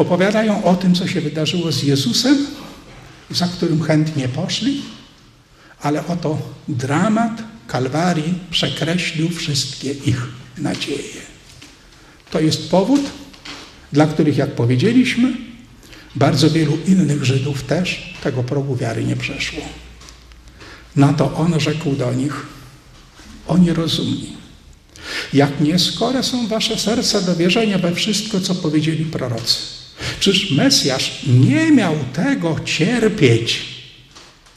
Opowiadają o tym, co się wydarzyło z Jezusem, za którym chętnie poszli, ale oto dramat Kalwarii przekreślił wszystkie ich nadzieje. To jest powód, dla których, jak powiedzieliśmy, bardzo wielu innych Żydów też tego progu wiary nie przeszło. Na to on rzekł do nich, oni rozumni. Jak nieskore są wasze serca do wierzenia we wszystko, co powiedzieli prorocy. Czyż Mesjasz nie miał tego cierpieć,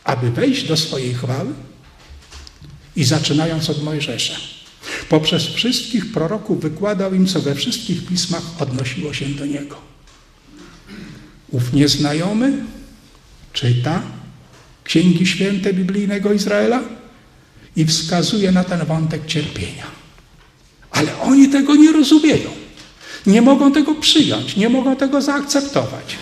aby wejść do swojej chwały? I zaczynając od Mojżesza, poprzez wszystkich proroków wykładał im, co we wszystkich pismach odnosiło się do niego. Ów nieznajomy czyta księgi święte biblijnego Izraela i wskazuje na ten wątek cierpienia. Ale oni tego nie rozumieją. Nie mogą tego przyjąć, nie mogą tego zaakceptować.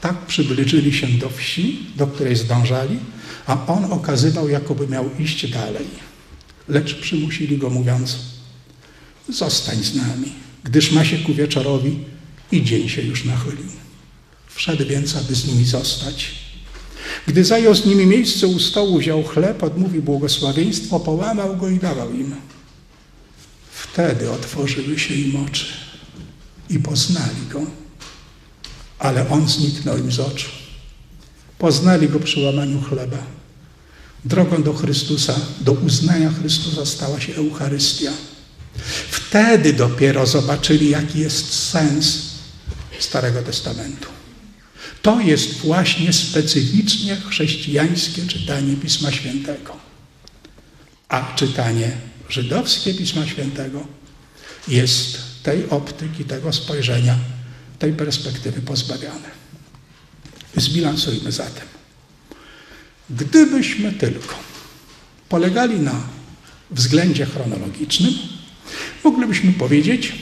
Tak przybliżyli się do wsi, do której zdążali, a on okazywał, jakoby miał iść dalej. Lecz przymusili go, mówiąc: Zostań z nami, gdyż ma się ku wieczorowi i dzień się już nachylił. Wszedł więc, aby z nimi zostać. Gdy zajął z nimi miejsce u stołu, wziął chleb, odmówił błogosławieństwo, połamał go i dawał im. Wtedy otworzyły się im oczy i poznali go, ale on zniknął im z oczu. Poznali go przy łamaniu chleba. Drogą do Chrystusa, do uznania Chrystusa stała się Eucharystia. Wtedy dopiero zobaczyli, jaki jest sens Starego Testamentu. To jest właśnie specyficznie chrześcijańskie czytanie Pisma Świętego. A czytanie żydowskie Pisma Świętego jest tej optyki, tego spojrzenia, tej perspektywy pozbawione. Zbilansujmy zatem. Gdybyśmy tylko polegali na względzie chronologicznym, moglibyśmy powiedzieć,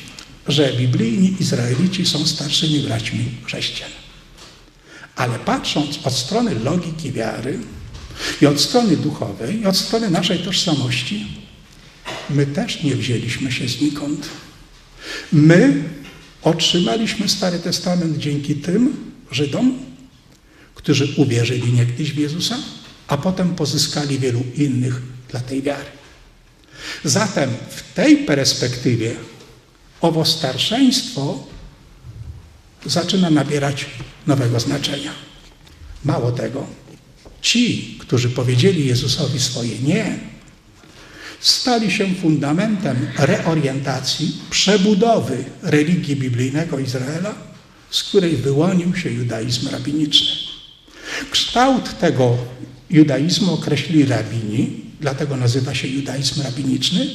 że biblijni Izraelici są starszymi braćmi chrześcijan. Ale patrząc od strony logiki wiary i od strony duchowej, i od strony naszej tożsamości, my też nie wzięliśmy się znikąd. My otrzymaliśmy Stary Testament dzięki tym Żydom, którzy uwierzyli niegdyś w Jezusa, a potem pozyskali wielu innych dla tej wiary. Zatem w tej perspektywie owo starszeństwo zaczyna nabierać nowego znaczenia. Mało tego, ci, którzy powiedzieli Jezusowi swoje nie, stali się fundamentem reorientacji, przebudowy religii biblijnego Izraela, z której wyłonił się judaizm rabiniczny. Kształt tego judaizmu określili rabini, dlatego nazywa się judaizm rabiniczny,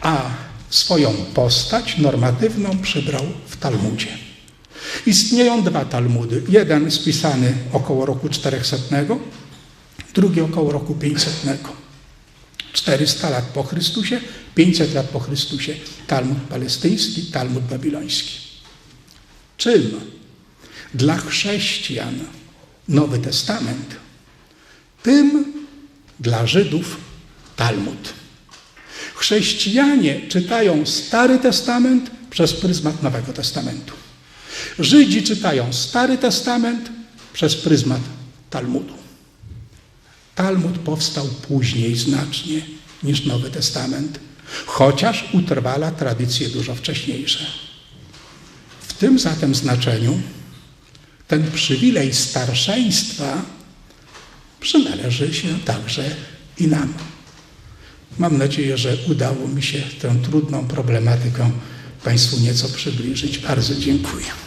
a swoją postać normatywną przybrał w Talmudzie. Istnieją dwa Talmudy. Jeden spisany około roku 400, drugi około roku 500. 400 lat po Chrystusie, 500 lat po Chrystusie. Talmud palestyński, Talmud babiloński. Czym dla chrześcijan Nowy Testament, tym dla Żydów Talmud. Chrześcijanie czytają Stary Testament przez pryzmat Nowego Testamentu. Żydzi czytają Stary Testament przez pryzmat Talmudu. Talmud powstał później znacznie niż Nowy Testament, chociaż utrwala tradycje dużo wcześniejsze. W tym zatem znaczeniu ten przywilej starszeństwa przynależy się także i nam. Mam nadzieję, że udało mi się tę trudną problematykę Państwu nieco przybliżyć. Bardzo dziękuję.